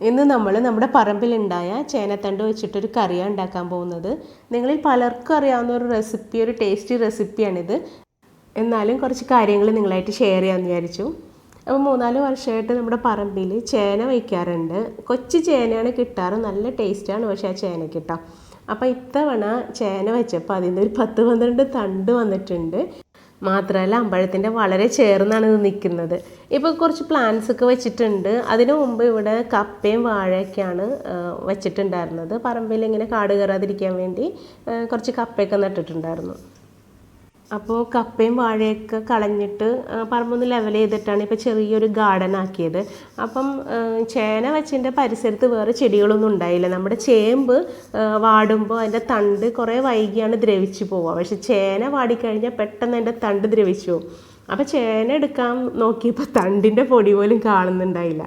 ഇന്ന് നമ്മൾ നമ്മുടെ പറമ്പിലുണ്ടായ ചേനത്തണ്ട് വെച്ചിട്ടൊരു കറിയാണ് ഉണ്ടാക്കാൻ പോകുന്നത്. നിങ്ങളിൽ പലർക്കും അറിയാവുന്ന ഒരു റെസിപ്പി ഒരു ടേസ്റ്റി റെസിപ്പിയാണിത് എന്നാലും കുറച്ച് കാര്യങ്ങൾ നിങ്ങളായിട്ട് ഷെയർ ചെയ്യാമെന്ന് വിചാരിച്ചു. അപ്പോൾ മൂന്നാൽ വർഷമായിട്ട് നമ്മുടെ പറമ്പിൽ ചേന വയ്ക്കാറുണ്ട്. കൊച്ചു ചേനയാണ് കിട്ടാറ് നല്ല ടേസ്റ്റാണ് പക്ഷേ ആ ചേന കിട്ടാം അപ്പോൾ ഇത്തവണ ചേന വെച്ചപ്പോൾ അതിന്റെ ഒരു പത്ത് പന്ത്രണ്ട് തണ്ട് വന്നിട്ടുണ്ട്. മാത്രമല്ല അമ്പഴത്തിന്റെ വളരെ ചേർന്നാണ് ഇത് നിൽക്കുന്നത്. ഇപ്പോൾ കുറച്ച് പ്ലാന്റ്സ് ഒക്കെ വെച്ചിട്ടുണ്ട്. അതിനു മുമ്പ് ഇവിടെ കപ്പയും വാഴയൊക്കെയാണ് വെച്ചിട്ടുണ്ടായിരുന്നത്. പറമ്പിൽ ഇങ്ങനെ കാട് കയറാതിരിക്കാൻ വേണ്ടി കുറച്ച് കപ്പയൊക്കെ നട്ടിട്ടുണ്ടായിരുന്നു. അപ്പോൾ കപ്പയും വാഴയൊക്കെ കളഞ്ഞിട്ട് പറമ്പൊന്ന് ലെവൽ ചെയ്തിട്ടാണ് ഇപ്പോൾ ചെറിയൊരു ഗാർഡൻ ആക്കിയത്. അപ്പം ചേന വെച്ചതിന്റെ പരിസരത്ത് വേറെ ചെടികളൊന്നും ഉണ്ടായില്ല. നമ്മുടെ ചേമ്പ് വാടുമ്പോൾ അതിന്റെ തണ്ട് കുറേ വൈകിയാണ് ദ്രവിച്ചു പോവുക. പക്ഷെ ചേന വാടിക്കഴിഞ്ഞാൽ പെട്ടെന്ന് അതിന്റെ തണ്ട് ദ്രവിച്ചു പോകും അപ്പോൾ ചേന എടുക്കാൻ നോക്കിയപ്പോൾ തണ്ടിന്റെ പൊടി പോലും കാണുന്നുണ്ടായില്ല.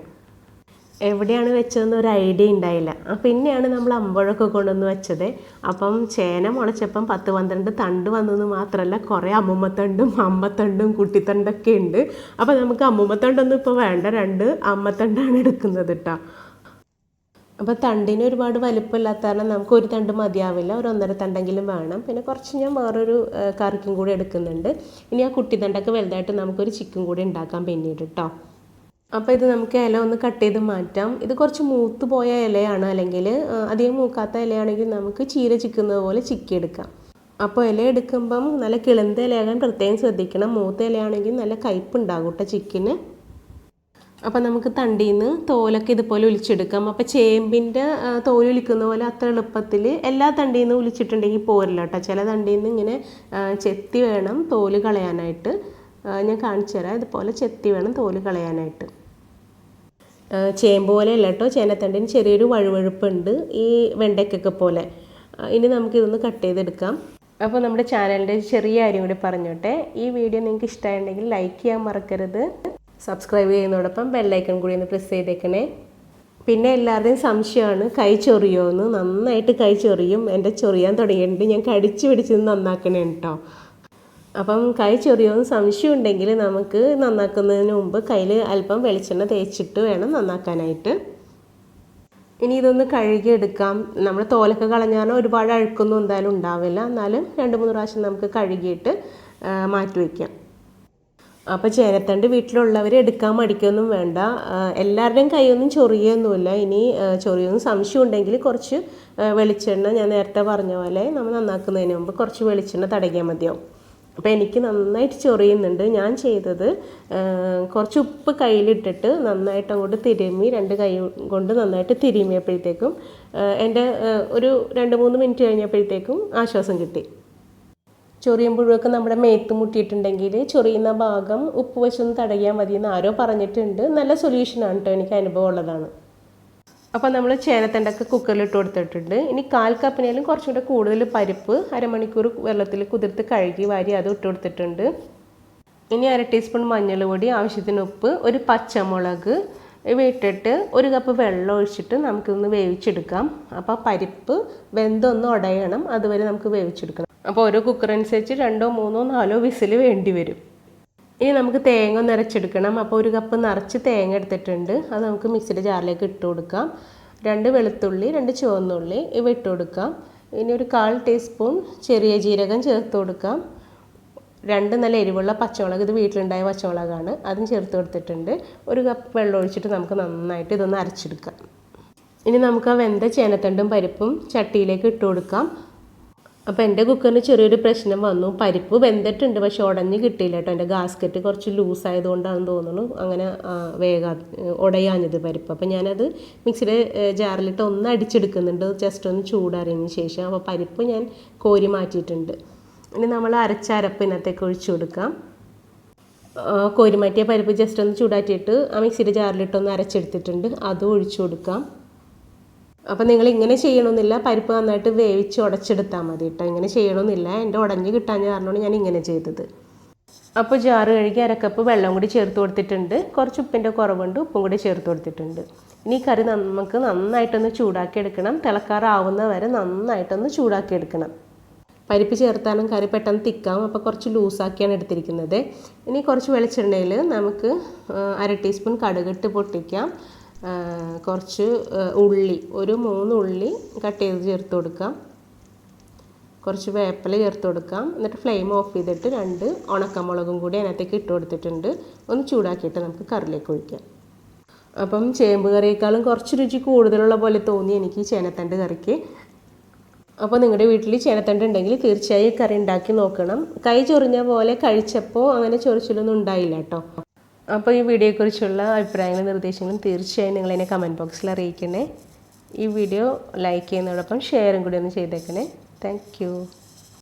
എവിടെയാണ് വെച്ചതെന്ന് ഒരു ഐഡിയ ഉണ്ടായില്ല. പിന്നെയാണ് നമ്മൾ അമ്പഴമൊക്കെ കൊണ്ടുവന്ന് വെച്ചത്. അപ്പം ചേന മുളച്ചപ്പം പത്ത് പന്ത്രണ്ട് തണ്ട് വന്നെന്ന് മാത്രമല്ല കുറേ അമ്മുമ്മത്തണ്ടും അമ്മത്തണ്ടും കുട്ടിത്തണ്ടൊക്കെ ഉണ്ട്. അപ്പോൾ നമുക്ക് അമ്മുമ്മത്തണ്ടൊന്നും ഇപ്പോൾ വേണ്ട രണ്ട് അമ്മത്തണ്ടാണ് എടുക്കുന്നത് കേട്ടോ അപ്പോൾ തണ്ടിന് ഒരുപാട് വലിപ്പമില്ലാത്ത കാരണം നമുക്ക് ഒരു തണ്ട് മതിയാവില്ല ഒരു ഒന്നര തണ്ടെങ്കിലും വേണം. പിന്നെ കുറച്ച് ഞാൻ വേറൊരു കറിക്കും കൂടി എടുക്കുന്നുണ്ട്. ഇനി ആ കുട്ടിത്തണ്ടൊക്കെ വലുതായിട്ട് നമുക്കൊരു ചിക്കൻ കൂടി ഉണ്ടാക്കാം പിന്നീട് കേട്ടോ അപ്പോൾ ഇത് നമുക്ക് ഇല ഒന്ന് കട്ട് ചെയ്ത് മാറ്റാം. ഇത് കുറച്ച് മൂത്ത് പോയ ഇലയാണ്. അല്ലെങ്കിൽ അധികം മൂക്കാത്ത ഇലയാണെങ്കിൽ നമുക്ക് ചീര ചിക്കുന്നത് പോലെ ചിക്കിയെടുക്കാം അപ്പോൾ ഇല എടുക്കുമ്പം നല്ല കിളന്ത ഇലയാകാൻ പ്രത്യേകം ശ്രദ്ധിക്കണം. മൂത്ത ഇലയാണെങ്കിൽ നല്ല കയ്പുണ്ടാകും കേട്ടോ ചിക്കിന്. അപ്പോൾ നമുക്ക് തണ്ടിയിൽ നിന്ന് തോലൊക്കെ ഇതുപോലെ ഒലിച്ചെടുക്കാം. അപ്പോൾ ചേമ്പിന്റെ ആ, തോൽ ഒലിക്കുന്ന പോലെ അത്ര എളുപ്പത്തിൽ എല്ലാ തണ്ടിയിൽ നിന്ന് ഒലിച്ചിട്ടുണ്ടെങ്കിൽ പോരില്ല കേട്ടോ ചില തണ്ടിയിൽ നിന്ന് ഇങ്ങനെ ചെത്തി വേണം തോൽ കളയാനായിട്ട്. ഞാൻ കാണിച്ചു തരാം. ഇതുപോലെ ചെത്തി വേണം തോൽ കളയാനായിട്ട്. ചേമ്പ് പോലെ അല്ല കേട്ടോ ചേനത്തണ്ടിന് ചെറിയൊരു വഴുവഴുപ്പുണ്ട് ഈ വെണ്ടയ്ക്കൊക്കെ പോലെ. ഇനി നമുക്കിതൊന്ന് കട്ട് ചെയ്തെടുക്കാം. അപ്പോൾ നമ്മുടെ ചാനലിന്റെ ചെറിയ കാര്യം കൂടി പറഞ്ഞോട്ടെ. ഈ വീഡിയോ നിങ്ങൾക്ക് ഇഷ്ടമായിട്ടുണ്ടെങ്കിൽ ലൈക്ക് ചെയ്യാൻ മറക്കരുത്. സബ്സ്ക്രൈബ് ചെയ്യുന്നതോടൊപ്പം ബെല്ലൈക്കൺ കൂടി ഒന്ന് പ്രസ് ചെയ്തേക്കണേ. പിന്നെ എല്ലാവരുടെയും സംശയമാണ് കൈ ചൊറിയോ? എന്ന്. നന്നായിട്ട് കൈ ചൊറിയും. എന്റെ ചൊറിയാൻ തുടങ്ങിയിട്ടുണ്ട്. ഞാൻ കടിച്ചു പിടിച്ചത് നന്നാക്കണേ കേട്ടോ അപ്പം കൈ ചൊറിയോന്ന് സംശയം ഉണ്ടെങ്കിൽ നമുക്ക് നന്നാക്കുന്നതിന് മുമ്പ് കയ്യിൽ അല്പം വെളിച്ചെണ്ണ തേച്ചിട്ട് വേണം നന്നാക്കാനായിട്ട്. ഇനി ഇതൊന്ന് കഴുകിയെടുക്കാം. നമ്മൾ തോലൊക്കെ കളഞ്ഞാൽ ഒരുപാട് അഴുക്കൊന്നും എന്തായാലും ഉണ്ടാവില്ല. എന്നാലും രണ്ട് മൂന്ന് പ്രാവശ്യം നമുക്ക് കഴുകിയിട്ട് മാറ്റി വയ്ക്കാം. അപ്പോൾ ചേനത്തണ്ട് വീട്ടിലുള്ളവർ എടുക്കാൻ മടിക്കൊന്നും വേണ്ട. എല്ലാവരുടെയും കൈയൊന്നും ചൊറിയൊന്നുമില്ല. ഇനി ചൊറിയൊന്നും സംശയം ഉണ്ടെങ്കിൽ കുറച്ച് വെളിച്ചെണ്ണ ഞാൻ നേരത്തെ പറഞ്ഞ പോലെ നമ്മൾ നന്നാക്കുന്നതിന് മുമ്പ് കുറച്ച് വെളിച്ചെണ്ണ തടകിയാൽ മതിയാവും. അപ്പോൾ എനിക്ക് നന്നായിട്ട് ചൊറിയുന്നുണ്ട്. ഞാൻ ചെയ്തത് കുറച്ച് ഉപ്പ് കയ്യിലിട്ടിട്ട് നന്നായിട്ട് അങ്ങോട്ട് തിരുമ്മി രണ്ട് കൈ കൊണ്ട് നന്നായിട്ട് തിരുമ്മിയപ്പോഴത്തേക്കും എന്റെ ഒരു രണ്ട് മൂന്ന് മിനിറ്റ് കഴിഞ്ഞപ്പോഴത്തേക്കും ആശ്വാസം കിട്ടി. ചൊറിയുമ്പോഴൊക്കെ നമ്മുടെ മേത്ത് മുട്ടിയിട്ടുണ്ടെങ്കിൽ ചൊറിയുന്ന ഭാഗം ഉപ്പ് വെച്ചൊന്ന് തടയാൻ മതി എന്ന് ആരോ പറഞ്ഞിട്ടുണ്ട്. നല്ല സൊല്യൂഷനാണ് കേട്ടോ എനിക്ക് അനുഭവം ഉള്ളതാണ്. അപ്പോൾ നമ്മൾ ചേനത്തണ്ടൊക്കെ കുക്കറിൽ ഇട്ട് കൊടുത്തിട്ടുണ്ട്. ഇനി കാൽ കപ്പിനേലും കുറച്ചും കൂടെ കൂടുതൽ പരിപ്പ് അരമണിക്കൂർ വെള്ളത്തിൽ കുതിർത്ത് കഴുകി വാരി അത് ഇട്ട് കൊടുത്തിട്ടുണ്ട്. ഇനി അര ടീസ്പൂൺ മഞ്ഞൾ പൊടി ആവശ്യത്തിന് ഉപ്പ് ഒരു പച്ചമുളക് ഇവ ഒരു കപ്പ് വെള്ളം ഒഴിച്ചിട്ട് നമുക്കിതൊന്ന് വേവിച്ചെടുക്കാം. അപ്പോൾ പരിപ്പ് വെന്തൊന്ന് ഉടയണം അതുവരെ നമുക്ക് വേവിച്ചെടുക്കണം. അപ്പോൾ ഓരോ കുക്കർ അനുസരിച്ച് രണ്ടോ മൂന്നോ നാലോ വിസിൽ വേണ്ടി വരും ഇനി നമുക്ക് തേങ്ങ ഒന്ന് അരച്ചെടുക്കണം. അപ്പോൾ ഒരു കപ്പ് നിറച്ച് തേങ്ങ എടുത്തിട്ടുണ്ട്. അത് നമുക്ക് മിക്സിയുടെ ജാറിലേക്ക് ഇട്ട് കൊടുക്കാം. രണ്ട് വെളുത്തുള്ളി രണ്ട് ചുവന്നുള്ളി ഇവ ഇട്ട് കൊടുക്കാം. ഇനി ഒരു കാൽ ടീസ്പൂൺ ചെറിയ ജീരകം ചേർത്ത് കൊടുക്കാം. രണ്ട് നല്ല എരിവുള്ള പച്ചമുളക് ഇത് വീട്ടിലുണ്ടായ പച്ചമുളകാണ്. അതും ചേർത്ത് കൊടുത്തിട്ടുണ്ട്. ഒരു കപ്പ് വെള്ളം ഒഴിച്ചിട്ട് നമുക്ക് നന്നായിട്ട് ഇതൊന്ന് അരച്ചെടുക്കാം. ഇനി നമുക്ക് ആ വെന്ത ചേനത്തണ്ടും പരിപ്പും ചട്ടിയിലേക്ക് ഇട്ട് കൊടുക്കാം. അപ്പോൾ എന്റെ കുക്കറിന് ചെറിയൊരു പ്രശ്നം വന്നു. പരിപ്പ് വെന്തിട്ടുണ്ട് പക്ഷെ ഉടഞ്ഞ് കിട്ടിയില്ല കേട്ടോ. എന്റെ ഗാസ്കറ്റ് കുറച്ച് ലൂസ് ആയതുകൊണ്ടാണെന്ന് തോന്നുന്നു. അങ്ങനെ വേഗ ഉടയാഞ്ഞത് പരിപ്പ്. അപ്പോൾ ഞാനത് മിക്സിയുടെ ജാറിലിട്ട് ഒന്ന് അടിച്ചെടുക്കുന്നുണ്ട്. ജസ്റ്റ് ഒന്ന് ചൂടാറിയതിന് ശേഷം. അപ്പോൾ പരിപ്പ് ഞാൻ കോരി മാറ്റിയിട്ടുണ്ട്. ഇനി നമ്മൾ അരച്ച അരപ്പ് ഇതിനകത്തേക്ക് ഒഴിച്ചു കൊടുക്കാം. കോരി മാറ്റിയ പരിപ്പ് ജസ്റ്റ് ഒന്ന് ചൂടാറ്റിയിട്ട് ആ മിക്സിയുടെ ജാറിലിട്ടൊന്ന് അരച്ചെടുത്തിട്ടുണ്ട്. അതും ഒഴിച്ചു കൊടുക്കാം. അപ്പം നിങ്ങൾ ഇങ്ങനെ ചെയ്യണമെന്നില്ല പരിപ്പ് നന്നായിട്ട് വേവിച്ച് ഉടച്ചെടുത്താൽ മതി കേട്ടോ ഇങ്ങനെ ചെയ്യണമെന്നില്ല എന്റെ ഉടഞ്ഞ് കിട്ടാൻ കാരണമാണ് ഞാൻ ഇങ്ങനെ ചെയ്തത്. അപ്പോൾ ജാറ് കഴുകി അരക്കപ്പ് വെള്ളം കൂടി ചേർത്ത് കൊടുത്തിട്ടുണ്ട്. കുറച്ച് ഉപ്പിന്റെ കുറവുണ്ട് ഉപ്പും കൂടി ചേർത്ത് കൊടുത്തിട്ടുണ്ട്. ഇനി കറി നമുക്ക് നന്നായിട്ടൊന്ന് ചൂടാക്കി എടുക്കണം തിളക്കാറാവുന്ന വരെ നന്നായിട്ടൊന്ന് ചൂടാക്കി എടുക്കണം പരിപ്പ് ചേർത്താലും കറി പെട്ടെന്ന് തിക്കാം അപ്പോൾ കുറച്ച് ലൂസാക്കിയാണ് എടുത്തിരിക്കുന്നത്. ഇനി കുറച്ച് വെളിച്ചെണ്ണയിൽ നമുക്ക് അര ടീസ്പൂൺ കടുകിട്ട് പൊട്ടിക്കാം. കുറച്ച് ഉള്ളി. ഒരു മൂന്ന് ഉള്ളി കട്ട് ചെയ്ത് ചേർത്ത് കൊടുക്കാം. കുറച്ച് വേപ്പില ചേർത്ത് കൊടുക്കാം. എന്നിട്ട് ഫ്ലെയിം ഓഫ് ചെയ്തിട്ട് രണ്ട് ഉണക്കമുളകും കൂടി അതിനകത്തേക്ക് ഇട്ട് കൊടുത്തിട്ടുണ്ട്. ഒന്ന് ചൂടാക്കിയിട്ട് നമുക്ക് കറിലേക്ക് ഒഴിക്കാം. അപ്പം ചേമ്പ് കറിയേക്കാളും കുറച്ച് രുചി കൂടുതലുള്ള പോലെ തോന്നി എനിക്ക് ചേനത്തണ്ട് കറിക്ക്. അപ്പോൾ നിങ്ങളുടെ വീട്ടിൽ ചേനത്തണ്ട് ഉണ്ടെങ്കിൽ തീർച്ചയായും കറി ഉണ്ടാക്കി നോക്കണം. കൈ ചൊറിഞ്ഞ പോലെ കഴിച്ചപ്പോൾ അങ്ങനെ ചൊറിച്ചിലൊന്നും ഉണ്ടായില്ല കേട്ടോ. അപ്പോൾ ഈ വീഡിയോയെക്കുറിച്ചുള്ള അഭിപ്രായങ്ങളും നിർദ്ദേശങ്ങളും തീർച്ചയായും നിങ്ങൾ എന്നെ കമന്റ് ബോക്സിൽ അറിയിക്കണേ. ഈ വീഡിയോ ലൈക്ക് ചെയ്യുന്നതോടൊപ്പം ഷെയറും കൂടി ഒന്ന് ചെയ്തേക്കണേ. താങ്ക്